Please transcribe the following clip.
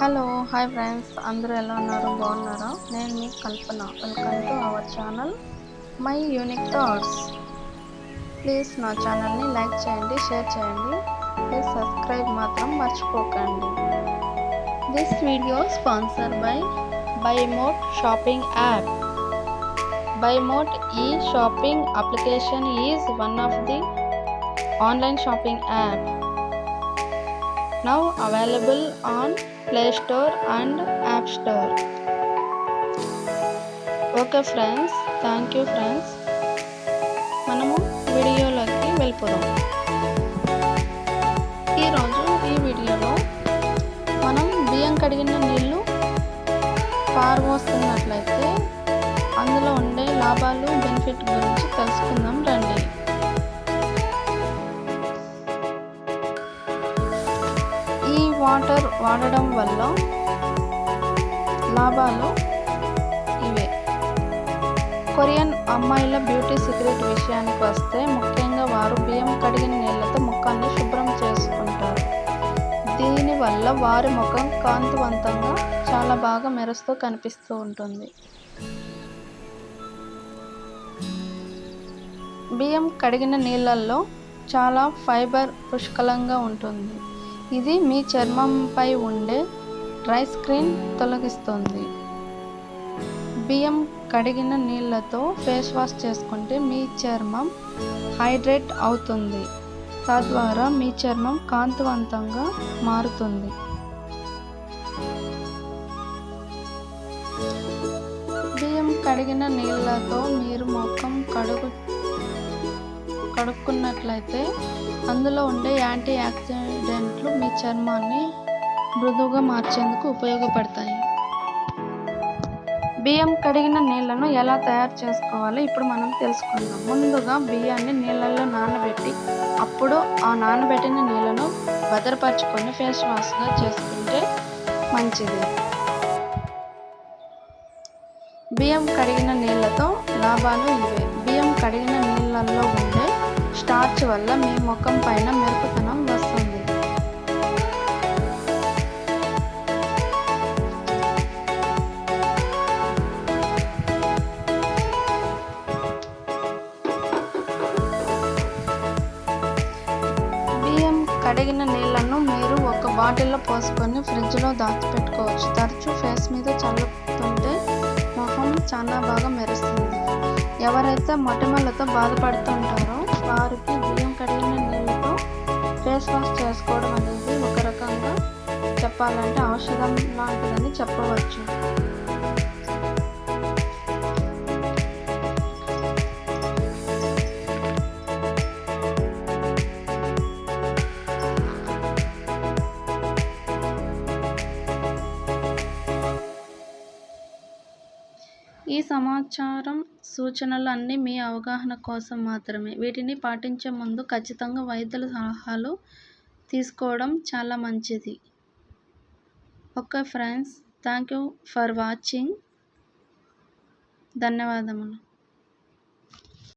Hello hi friends. అందరూ ఎలా ఉన్నారు? బాగున్నారా? నేను మీ Kalpana. Welcome to our channel my unique thoughts. Please నా ఛానల్ని లైక్ చేయండి షేర్ చేయండి. ప్లీజ్ సబ్స్క్రైబ్ మాత్రం మర్చిపోకండి. This video sponsor by Buymote shopping app Buymote ఈ shopping application is one of the online shopping app now available on play store and app store okay friends thank you friends మనము వీడియోలోకి వెళ్ళిపోదాం. ఈరోజు ఈ వీడియోలో మనం బియ్యం కడిగిన నీళ్ళు పారబోస్తున్నట్లయితే అందులో ఉండే లాభాలు బెనిఫిట్ గురించి తెలుసుకుందాం రండి. వాటర్ వాడడం వల్ల లాభాలు ఇవే. కొరియన్ అమ్మాయిల బ్యూటీ సీక్రెట్ విషయానికి వస్తే ముఖ్యంగా వారు బియ్యం కడిగిన నీళ్ళతో ముఖాన్ని శుభ్రం చేసుకుంటారు. దీనివల్ల వారి ముఖం కాంతివంతంగా చాలా బాగా మెరుస్తూ కనిపిస్తూ ఉంటుంది. బియ్యం కడిగిన నీళ్ళల్లో చాలా ఫైబర్ పుష్కలంగా ఉంటుంది. ఇది మీ చర్మంపై ఉండే డ్రై స్క్రీన్ తొలగిస్తుంది. బియ్యం కడిగిన నీళ్ళతో ఫేస్ వాష్ చేసుకుంటే మీ చర్మం హైడ్రేట్ అవుతుంది. తద్వారా మీ చర్మం కాంతివంతంగా మారుతుంది. బియ్యం కడిగిన నీళ్ళతో మీరు ముఖం కడుగు కడుక్కున్నట్లయితే అందులో ఉండే యాంటీ ఆక్సిడెంట్లు మీ చర్మాన్ని మృదువుగా మార్చేందుకు ఉపయోగపడతాయి. బియ్యం కడిగిన నీళ్ళను ఎలా తయారు చేసుకోవాలో? ఇప్పుడు మనం తెలుసుకుందాం. ముందుగా బియ్యాన్ని నీళ్ళల్లో నానబెట్టి అప్పుడు ఆ నానబెట్టిన నీళ్ళను భద్రపరచుకొని ఫేస్ వాష్గా చేసుకుంటే మంచిది. బియ్యం కడిగిన నీళ్ళతో లాభాలు ఇవే. బియ్యం కడిగిన నీళ్ళల్లో స్టార్చ్ వల్ల మీ ముఖం పైన మెరుపుతనం వస్తుంది. బియ్యం కడిగిన నీళ్ళను మీరు ఒక బాటిల్లో పోసుకొని ఫ్రిడ్జ్లో దాచిపెట్టుకోవచ్చు. తరచూ ఫేస్ మీద చల్లుతుంటే ముఖం చాలా బాగా మెరుస్తుంది. ఎవరైతే మొటిమలతో బాధపడుతుంటారో వారికి బియ్యం కడిగిన నీళ్ళతో ఫేస్ వాష్ చేసుకోవడం అనేది ఒక రకంగా చెప్పాలంటే ఔషధం లాంటిదని చెప్పవచ్చు. ఈ సమాచారం సూచనలు అన్నీ మీ అవగాహన కోసం మాత్రమే. వీటిని పాటించే ముందు ఖచ్చితంగా వైద్యుల సలహాలు తీసుకోవడం చాలా మంచిది. Okay friends thank you for watching. ధన్యవాదములు.